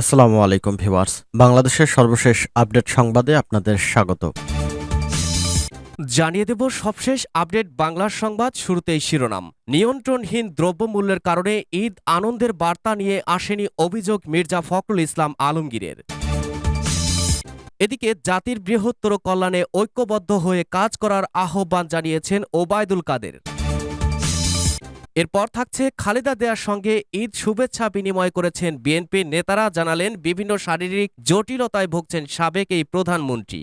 আসসালামু আলাইকুম ভিউয়ার্স। বাংলাদেশের সর্বশেষ আপডেট সংবাদে আপনাদের স্বাগত। জানিয়ে দেব সবশেষ আপডেট বাংলার সংবাদ শুরুতেই শিরোনাম। নিয়ন্ত্রণহীন দ্রব্যমূল্যের কারণে ঈদ আনন্দের বার্তা নিয়ে আসেনি অভিযোগ মির্জা ফখরুল ইসলাম আলমগীরের। এদিকে জাতির বৃহত্তর কল্যাণে ঐক্যবদ্ধ হয়ে কাজ করার আহ্বান জানিয়েছেন ওবায়দুল কাদের। এরপর থাকছে খালেদা দেয়ার সঙ্গে ঈদ শুভেচ্ছা বিনিময় করেছেন বিএনপির নেতারা, জানালেন বিভিন্ন শারীরিক জটিলতায় ভুগছেন সাবেক এই প্রধানমন্ত্রী।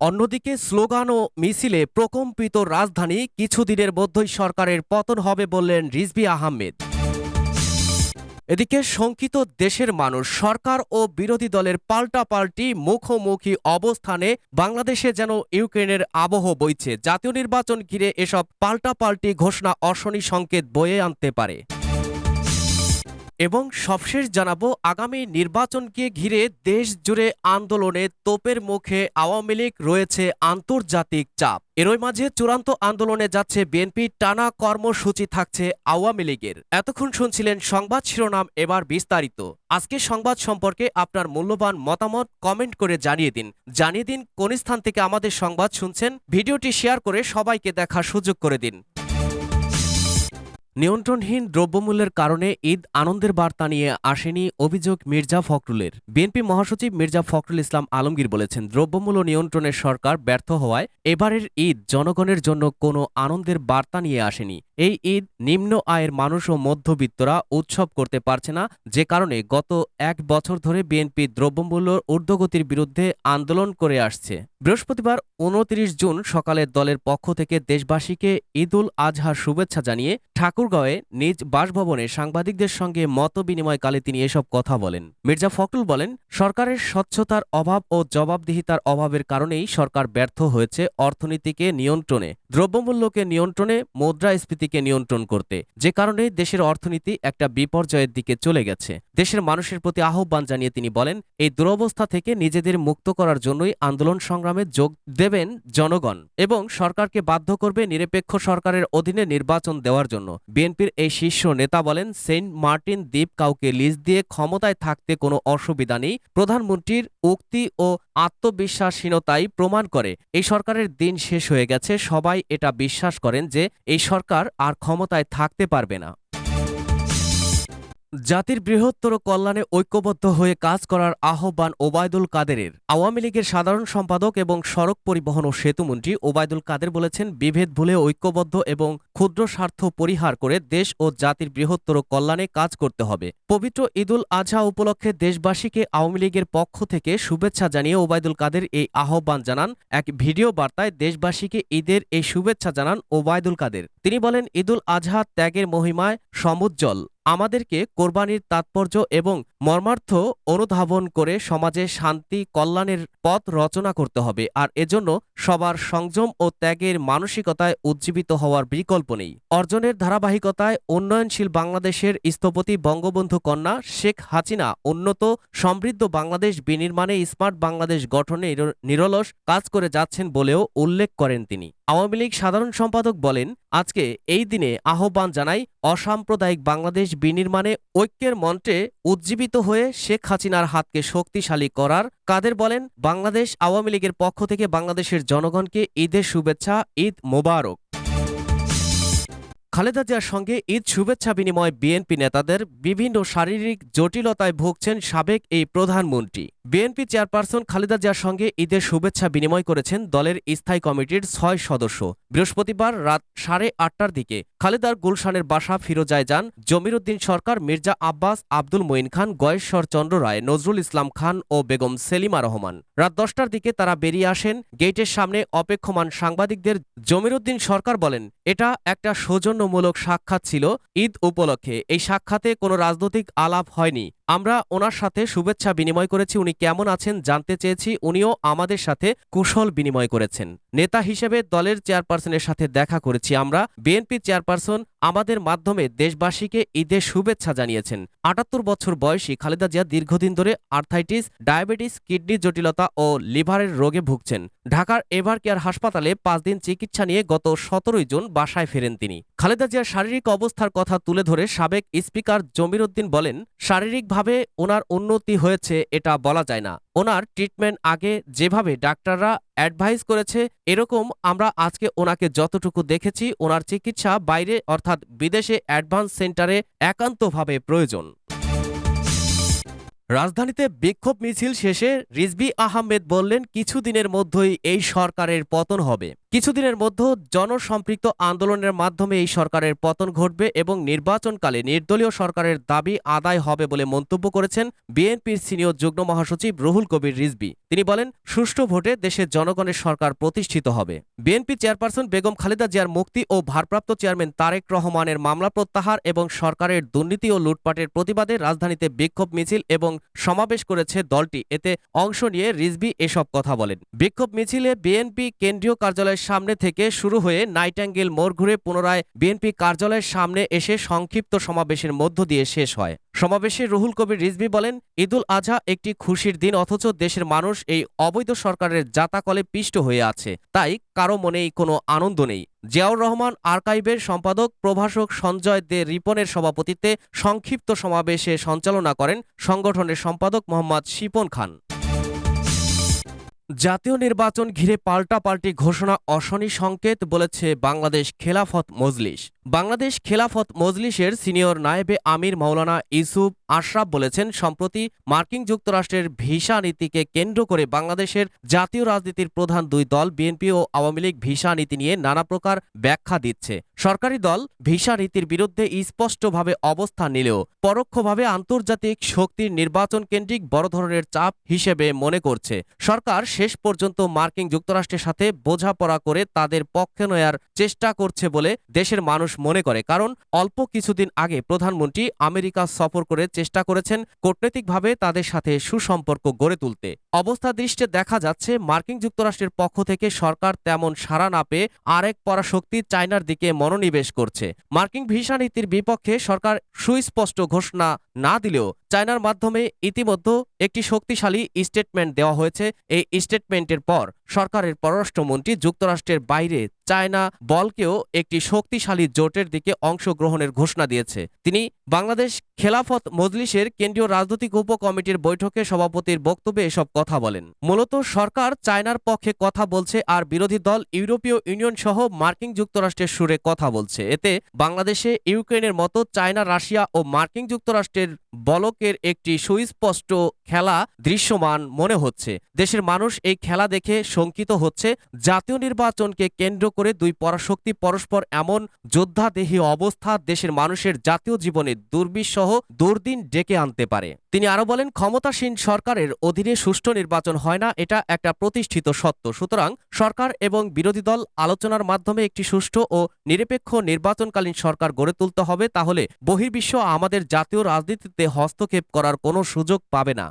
অন্যদিকে স্লোগান ও মিছিলে প্রকম্পিত রাজধানী কিছুদিনের মধ্যেই সরকারের পতন হবে বললেন রিজবি আহমেদ। এদিকে শঙ্কিত দেশের মানুষ, সরকার ও বিরোধী দলের পাল্টাপাল্টি, মুখোমুখি অবস্থানে বাংলাদেশে যেন ইউক্রেনের আবহ বইছে। জাতীয় নির্বাচন ঘিরে এসব পাল্টাপাল্টি ঘোষণা অশনি সংকেত বয়ে আনতে পারে। এবং সবশেষ জানাব, আগামী নির্বাচনকে ঘিরে দেশ জুড়ে আন্দোলনে তোপের মুখে আওয়ামী লীগ রয়েছে আন্তর্জাতিক চাপ। এরই মাঝে চূড়ান্ত আন্দোলনে যাচ্ছে বিএনপি, টানা কর্মসূচি থাকছে আওয়ামী লীগের। এতক্ষণ শুনছিলেন সংবাদ শিরোনাম, এবার বিস্তারিত। আজকে সংবাদ সম্পর্কে আপনার মূল্যবান মতামত কমেন্ট করে জানিয়ে দিন। জানিয়ে দিন কোন স্থান থেকে আমাদের সংবাদ শুনছেন। ভিডিওটি শেয়ার করে সবাইকে দেখার সুযোগ করে দিন। নিয়ন্ত্রণহীন দ্রব্যমূল্যের কারণে ঈদ আনন্দের বার্তা নিয়ে আসেনি অভিযোগ মির্জা ফখরুলের। বিএনপি মহাসচিব মির্জা ফখরুল ইসলাম আলমগীর বলেছেন, দ্রব্যমূল্য নিয়ন্ত্রণের সরকার ব্যর্থ হওয়ায় এবারের ঈদ জনগণের জন্য কোনো আনন্দের বার্তা নিয়ে আসেনি। এই ঈদ নিম্ন আয়ের মানুষ ও মধ্যবিত্তরা উৎসব করতে পারছে না, যে কারণে গত এক বছর ধরে বিএনপি দ্রব্যমূল্য ঊর্ধ্বগতির বিরুদ্ধে আন্দোলন করে আসছে। বৃহস্পতিবার উনত্রিশ জুন সকালে দলের পক্ষ থেকে দেশবাসীকে ঈদুল আজহার শুভেচ্ছা জানিয়ে ঠাকুরগাঁওয়ে নিজ বাসভবনে সাংবাদিকদের সঙ্গে মত বিনিময়কালে তিনি এসব কথা বলেন। মির্জা ফখরুল বলেন, সরকারের স্বচ্ছতার অভাব ও জবাবদিহিতার অভাবের কারণেই সরকার ব্যর্থ হয়েছে অর্থনীতিকে নিয়ন্ত্রণে। দ্রব্যমূল্যকে নিয়ন্ত্রণে, মুদ্রাস্ফীতিকে নিয়ন্ত্রণ করতে, যে কারণে দেশের অর্থনীতি একটা বিপর্যয়ের দিকে চলে গেছে। দেশের মানুষের প্রতি আহ্বান জানিয়ে তিনি বলেন, এই দুরবস্থা থেকে নিজেদের মুক্ত করার জন্যই আন্দোলন সংগ্রামে যোগ দেবেন জনগণ এবং সরকারকে বাধ্য করবে নিরপেক্ষ সরকারের অধীনে নির্বাচন দেওয়ার জন্য। বিএনপির এই শীর্ষ নেতা বলেন, সেন্ট মার্টিন দ্বীপ কাউকে লিজ দিয়ে ক্ষমতায় থাকতে কোনো অসুবিধা নেই। প্রধানমন্ত্রীর উক্তি ও আত্মবিশ্বাসহীনতাই প্রমাণ করে, এই সরকারের দিন শেষ হয়ে গেছে, সবাই এটা বিশ্বাস করেন যে এই সরকার আর ক্ষমতায় থাকতে পারবে না। জাতির বৃহত্তর কল্যাণে ঐক্যবদ্ধ হয়ে কাজ করার আহ্বান ওবায়দুল কাদেরের। আওয়ামী লীগের সাধারণ সম্পাদক এবং সড়ক পরিবহন ও সেতুমন্ত্রী ওবায়দুল কাদের বলেছেন, বিভেদ ভুলে ঐক্যবদ্ধ এবং ক্ষুদ্র স্বার্থ পরিহার করে দেশ ও জাতির বৃহত্তর কল্যাণে কাজ করতে হবে। পবিত্র ঈদুল আজহা উপলক্ষে দেশবাসীকে আওয়ামী লীগের পক্ষ থেকে শুভেচ্ছা জানিয়ে ওবায়দুল কাদের এই আহ্বান জানান। এক ভিডিও বার্তায় দেশবাসীকে ঈদের এই শুভেচ্ছা জানান ওবায়দুল কাদের। তিনি বলেন, ঈদুল আজহা ত্যাগের মহিমায় সমুজ্জ্বল। আমাদেরকে কোরবানির তাৎপর্য এবং মর্মার্থ অনুধাবন করে সমাজে শান্তি, কল্যাণের পথ রচনা করতে হবে। আর এজন্য সবার সংযম ও ত্যাগের মানসিকতায় উজ্জীবিত হওয়ার বিকল্প নেই। অর্জনের ধারাবাহিকতায় উন্নয়নশীল বাংলাদেশের স্থপতি বঙ্গবন্ধু কন্যা শেখ হাসিনা উন্নত, সমৃদ্ধ বাংলাদেশ বিনির্মাণে স্মার্ট বাংলাদেশ গঠনে নিরলস কাজ করে যাচ্ছেন বলেও উল্লেখ করেন তিনি। আওয়ামী লীগ সাধারণ সম্পাদক বলেন, আজকে এই দিনে আহ্বান জানাই অসাম্প্রদায়িক বাংলাদেশ বিনির্মাণে ঐক্যের মন্ত্রে উজ্জীবিত হয়ে শেখ হাসিনার হাতকে শক্তিশালী করার কাদের বলেন, বাংলাদেশ আওয়ামী লীগের পক্ষ থেকে বাংলাদেশের জনগণকে ঈদের শুভেচ্ছা, ঈদ মোবারক। খালেদা জিয়ার সঙ্গে ঈদ শুভেচ্ছা বিনিময় বিএনপি নেতাদের বিভিন্ন শারীরিক জটিলতায় ভুগছেন সাবেক এই প্রধানমন্ত্রী বিএনপি চেয়ারপারসন খালেদা জিয়ার সঙ্গে ঈদের শুভেচ্ছা বিনিময় করেছেন দলের স্থায়ী কমিটির ছয় সদস্য। বৃহস্পতিবার রাত সাড়ে আটটার দিকে খালেদার গুলশানের বাসা ফিরোজায় যান জমিরুদ্দিন সরকার, মির্জা আব্বাস, আব্দুল মঈন খান, গয়েশ্বর চন্দ্র রায়, নজরুল ইসলাম খান ও বেগম সেলিমা রহমান। রাত দশটার দিকে তারা বেরিয়ে আসেন গেটের সামনে অপেক্ষমান সাংবাদিকদের। জমিরুদ্দিন সরকার বলেন, এটা একটা সৌজন্যমূলক সাক্ষাৎ ছিল ঈদ উপলক্ষে। এই সাক্ষাতে কোনো রাজনৈতিক আলাপ হয়নি। আমরা ওনার সাথে শুভেচ্ছা বিনিময় করেছি, উনি কেমন আছেন জানতে চেয়েছি, উনিও আমাদের সাথে কুশল বিনিময় করেছেন। নেতা হিসেবে দলের চেয়ারপারসনের সাথে দেখা করেছি আমরা। বিএনপি চেয়ারপারসন আমাদের মাধ্যমে দেশবাসীকে ঈদের শুভেচ্ছা জানিয়েছেন। আটাত্তর বছর বয়সী খালেদা জিয়া দীর্ঘদিন ধরে আর্থাইটিস, ডায়াবেটিস, কিডনি জটিলতা ও লিভারের রোগে ভুগছেন। ঢাকার এভার কেয়ার হাসপাতালে পাঁচ দিন চিকিৎসা নিয়ে গত সতেরোই জুন বাসায় ফেরেন তিনি। খালেদা জিয়ার শারীরিক অবস্থার কথা তুলে ধরে সাবেক স্পিকার জমির উদ্দিন বলেন, শারীরিকভাবে ওনার উন্নতি হয়েছে, এটা বলা যায় না। ওনার ট্রিটমেন্ট আগে যেভাবে ডাক্তাররা অ্যাডভাইস করেছে, এরকম আমরা আজকে ওনাকে যতটুকু দেখেছি, ওনার চিকিৎসা বাইরে অর্থাৎ বিদেশে অ্যাডভান্স সেন্টারে একান্তভাবে প্রয়োজন। রাজধানীতে বিক্ষোভ মিছিল শেষে রিজবি আহমেদ বললেন, কিছুদিনের মধ্যেই এই সরকারের পতন হবে। কিছুদিনের মধ্যে জনসম্পৃক্ত আন্দোলনের মাধ্যমে এই সরকারের পতন ঘটবে এবং নির্বাচনকালে নির্দলীয় সরকারের দাবি আদায় হবে বলে মন্তব্য করেছেন বিএনপির সিনিয়র যুগ্ম মহাসচিব রুহুল কবির রিজবি। তিনি বলেন, সুষ্ঠু ভোটে দেশের জনগণের সরকার প্রতিষ্ঠিত হবে। বিএনপি চেয়ারপারসন বেগম খালেদা জিয়ার মুক্তি ও ভারপ্রাপ্ত চেয়ারম্যান তারেক রহমানের মামলা প্রত্যাহার এবং সরকারের দুর্নীতি ও লুটপাটের প্রতিবাদে রাজধানীতে বিক্ষোভ মিছিল এবং সমাবেশ করেছে দলটি। এতে অংশ নিয়ে রিজবি এসব কথা বলেন। বিক্ষোভ মিছিলে বিএনপি কেন্দ্রীয় কার্যালয়ের সামনে থেকে শুরু হয়ে নাইটাঙ্গেল মোড় ঘুরে পুনরায় বিএনপি কার্যালয়ের সামনে এসে সংক্ষিপ্ত সমাবেশের মধ্য দিয়ে শেষ হয়। সমাবেশে রুহুল কবির রিজবি বলেন, ঈদুল আজহা একটি খুশির দিন, অথচ দেশের মানুষ এই অবৈধ সরকারের জাতাকলে পিষ্ট হয়ে আছে। তাই কারও মনেই কোনো আনন্দ নেই। জিয়াউর রহমান আর্কাইভের সম্পাদক, প্রভাষক সঞ্জয় দে রিপনের সভাপতিত্বে সংক্ষিপ্ত সমাবেশে সঞ্চালনা করেন সংগঠনের সম্পাদক মোহাম্মদ শিপন খান। জাতীয় নির্বাচন ঘিরে পাল্টাপাল্টি ঘোষণা অশনি সংকেত বলেছে বাংলাদেশ খেলাফত মজলিস। বাংলাদেশ খেলাফত মজলিসের সিনিয়র নায়েবে আমির মাওলানা ইউসুফ আশরাফ বলেছেন, সম্প্রতি মার্কিন যুক্তরাষ্ট্রের ভিসা নীতিকে কেন্দ্র করে বাংলাদেশের জাতীয় রাজনীতির প্রধান দুই দল, বিএনপি ও আওয়ামী লীগ, ভিসা নীতি নিয়ে নানা প্রকার ব্যাখ্যা দিচ্ছে। সরকারি দল ভিসা নীতির বিরুদ্ধে স্পষ্টভাবে অবস্থান নিলেও পরোক্ষভাবে আন্তর্জাতিক শক্তির নির্বাচন কেন্দ্রিক বড় ধরনের চাপ হিসেবে মনে করছে। সরকার শেষ পর্যন্ত মার্কিন যুক্তরাষ্ট্রের সাথে বোঝাপড়া করে তাদের পক্ষে নেয়ার চেষ্টা করছে বলে দেশের মানুষ মনে করে। কারণ অল্প কিছুদিন আগে প্রধানমন্ত্রী আমেরিকা সফর করে চেষ্টা করেছেন কূটনৈতিকভাবে তাদের সাথে সুসম্পর্ক গড়ে তুলতে। অবস্থা দৃষ্টে দেখা যাচ্ছে, মার্কিন যুক্তরাষ্ট্রের পক্ষ থেকে সরকার তেমন সাড়া না পেয়ে আরেক পরাশক্তি চায়নার দিকে মনোনিবেশ করছে। মার্কিন ভিসা নীতির বিপক্ষে সরকার সুস্পষ্ট ঘোষণা না দিলেও চায়নার মাধ্যমে ইতিমধ্যে একটি শক্তিশালী স্টেটমেন্ট দেওয়া হয়েছে। এই স্টেটমেন্টের পর সরকারের পররাষ্ট্রমন্ত্রী যুক্তরাষ্ট্রের বাইরে চায়না বলকেও একটি শক্তিশালী জোটের দিকে অংশগ্রহণের ঘোষণা দিয়েছে। তিনি বাংলাদেশ খেলাফত মজলিসের কেন্দ্রীয় রাজনৈতিক উপকমিটির বৈঠকে সভাপতির বক্তব্যে এসব কথা বলেন। মূলত সরকার চায়নার পক্ষে কথা বলছে আর বিরোধী দল ইউরোপীয় ইউনিয়ন সহ মার্কিন যুক্তরাষ্ট্রের সুরে কথা বলছে। এতে বাংলাদেশে ইউক্রেনের মতো চায়না, রাশিয়া ও মার্কিন যুক্তরাষ্ট্রের বলকের একটি সুস্পষ্ট খেলা দৃশ্যমান মনে হচ্ছে। দেশের মানুষ এই খেলা দেখে শঙ্কিত হচ্ছে। জাতীয় নির্বাচনকে কেন্দ্র করে দুই পরাশক্তি পরস্পর এমন যোদ্ধাদেহী অবস্থা দেশের মানুষের জাতীয় জীবনে দুর্বিষহ, দুর্দিন ডেকে আনতে পারে। তিনি আরও বলেন, ক্ষমতাসীন সরকারের অধীনে সুষ্ঠু নির্বাচন হয় না, এটা একটা প্রতিষ্ঠিত সত্য। সুতরাং সরকার এবং বিরোধী দল আলোচনার মাধ্যমে একটি সুষ্ঠু ও নিরপেক্ষ নির্বাচনকালীন সরকার গড়ে তুলতে হবে। তাহলে বহির্বিশ্ব আমাদের জাতীয় রাজনীতিতে হস্তক্ষেপ করার কোনো সুযোগ পাবে না।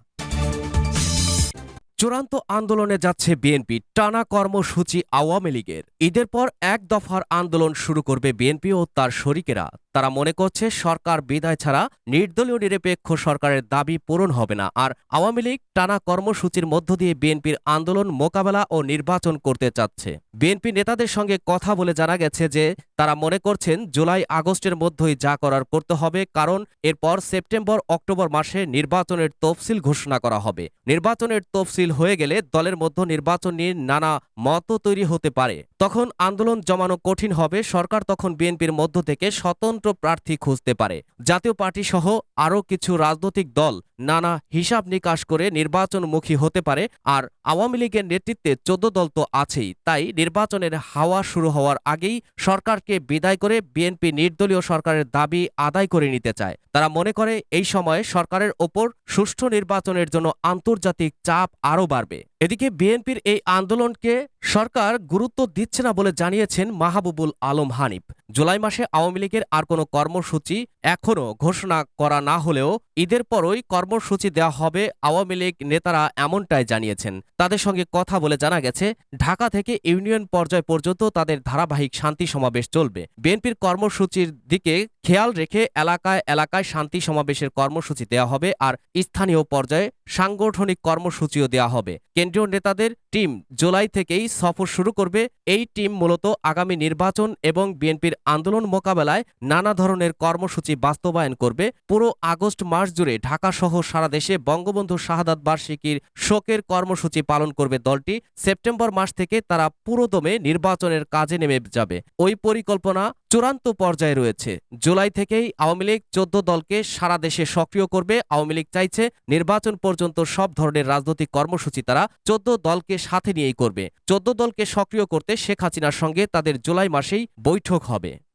চূড়ান্ত আন্দোলনে যাচ্ছে বিএনপি। টানা কর্মসূচি আওয়ামী লীগের। ঈদের পর এক দফার আন্দোলন শুরু করবে বিএনপি ও তার শরিকেরা। তারা মনে করছে সরকার বিদায় ছাড়া নির্দলীয় নিরপেক্ষ সরকারের দাবি পূরণ হবে না। আর আওয়ামী লীগ টানা কর্মসূচির মধ্য দিয়ে বিএনপির আন্দোলন মোকাবেলা ও নির্বাচন করতে চাচ্ছে। বিএনপি নেতাদের সঙ্গে কথা বলে জানা গেছে যে, তারা মনে করছেন জুলাই আগস্টের মধ্যেই যা করার করতে হবে, কারণ এরপর সেপ্টেম্বর অক্টোবর মাসে নির্বাচনের তফসিল ঘোষণা করা হবে। নির্বাচনের তফসিল হয়ে গেলে দলের মধ্যে নির্বাচন নিয়ে নানা মত তৈরি হতে পারে। তখন আন্দোলন জমানো কঠিন হবে, সরকার তখন বিএনপির মধ্য থেকে স্বতন্ত্র প্রার্থী খুঁজতে পারে। জাতীয় পার্টি সহ আরও কিছু রাজনৈতিক দল নানা হিসাব নিকাশ করে নির্বাচনমুখী হতে পারে, আর আওয়ামী লীগের নেতৃত্বে চোদ্দ দল তো আছেই, তাই নির্বাচনের হাওয়া শুরু হওয়ার আগেই সরকারকে বিদায় করে বিএনপি নির্দলীয় সরকারের দাবি আদায় করে নিতে চায়। তারা মনে করে, এই সময়ে সরকারের ওপর সুষ্ঠু নির্বাচনের জন্য আন্তর্জাতিক চাপ আরও বাড়বে। এদিকে বিএনপির এই আন্দোলনকে সরকার গুরুত্ব দিচ্ছে না বলে জানিয়েছেন মাহবুবুল আলম হানিফ। জুলাই মাসে আওয়ামী লীগের আর কোনো কর্মসূচি এখনও ঘোষণা করা না হলেও ঈদের পরই কর্মসূচি দেওয়া হবে আওয়ামী লীগ নেতারা এমনটাই জানিয়েছেন। তাদের সঙ্গে কথা বলে জানা গেছে, ঢাকা থেকে ইউনিয়ন পর্যায় পর্যন্ত তাদের ধারাবাহিক শান্তি সমাবেশ চলবে। বিএনপির কর্মসূচির দিকে খেয়াল রেখে এলাকায় এলাকায় শান্তি সমাবেশের কর্মসূচি দেওয়া হবে আর স্থানীয় পর্যায়ে সাংগঠনিক কর্মসূচিও দেওয়া হবে। কেন্দ্রীয় নেতাদের টিম জুলাই থেকেই সফর শুরু করবে। এই টিম মূলত আগামী নির্বাচন এবং বিএনপির আন্দোলন মোকাবেলায় নানা ধরনের কর্মসূচি বাস্তবায়ন করবে। পুরো আগস্ট মাস জুড়ে ঢাকা সহ সারা দেশে বঙ্গবন্ধু শাহাদাত বার্ষিকীর শোকের কর্মসূচি পালন করবে দলটি। সেপ্টেম্বর মাস থেকে তারা পুরোদমে নির্বাচনের কাজে নেমে যাবে। ওই পরিকল্পনা চূড়ান্ত পর্যায়ে রয়েছে। জুলাই থেকেই আওয়ামী লীগ চোদ্দ দলকে সারা দেশে সক্রিয় করবে। আওয়ামী লীগ চাইছে নির্বাচন পর্যন্ত সব ধরনের রাজনৈতিক কর্মসূচি তারা চোদ্দ দলকে সাথে নিয়েই করবে। চোদ্দ দলকে সক্রিয় করতে শেখ হাসিনার সঙ্গে তাদের জুলাই মাসেই বৈঠক হবে।